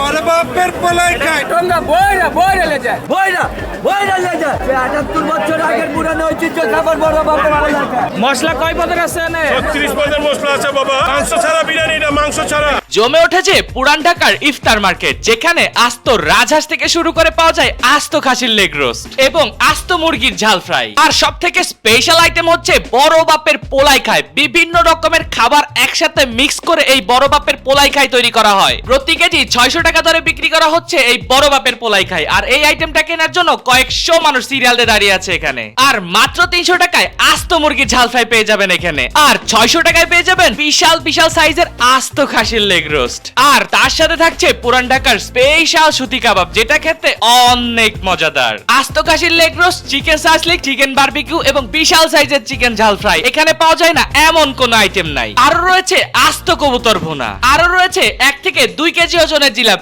বাপের পলাই খায়। টঙ্গা বইরা বইরা লে যায় বইরা বইরা লে যায় আটাত্তর বছর আগের পুরানো ঐতিহ্য খাবার বড় বাপের পলাই খায়। মশলা কয় পদের আছে এনে? ছত্রিশ পদের মশলা আছে বাবা। ছাড়া জমে উঠেছে পুরান ঢাকার ইফতার মার্কেট, যেখানে আস্ত রাজহাঁস থেকে শুরু করে পাওয়া যায় আস্ত খাসির লেগ রোস্ট এবং আস্ত মুরগির ঝাল ফ্রাই। আর সব থেকে স্পেশাল আইটেম হচ্ছে বড় বাপের পোলাই খায়। বিভিন্ন রকমের খাবার একসাথে মিক্স করে এই বড় বাপের পোলাই খাই তৈরি করা হয়। প্রতি কেজি ছয়শো টাকা দরে বিক্রি করা হচ্ছে এই বড় বাপের পোলাই খাই আর এই আইটেমটা কেনার জন্য কয়েকশো মানুষ সিরিয়ালে দাঁড়িয়ে আছে এখানে। আর মাত্র তিনশো টাকায় আস্ত মুরগির ঝাল ফ্রাই পেয়ে যাবেন এখানে। আর ছয়শো টাকায় পেয়ে যাবেন বিশাল বিশাল সাইজের আস্ত খাসির লেগ রোস্ট আর তার সাথে থাকছে পুরান ঢাকার স্পেশাল সুতি কাবাব, যেটা খেতে অনেক মজাদার। আস্ত খাসির leg roast chicken shashlik chicken barbecue এবং বিশাল সাইজের চিকেন ঝাল ফ্রাই এখানে পাওয়া যায় না এমন কোন আইটেম নাই। আরও রয়েছে আস্ত কবুতর ভুনা। আরও রয়েছে এক থেকে দুই কেজি ওজনের জিলাপি।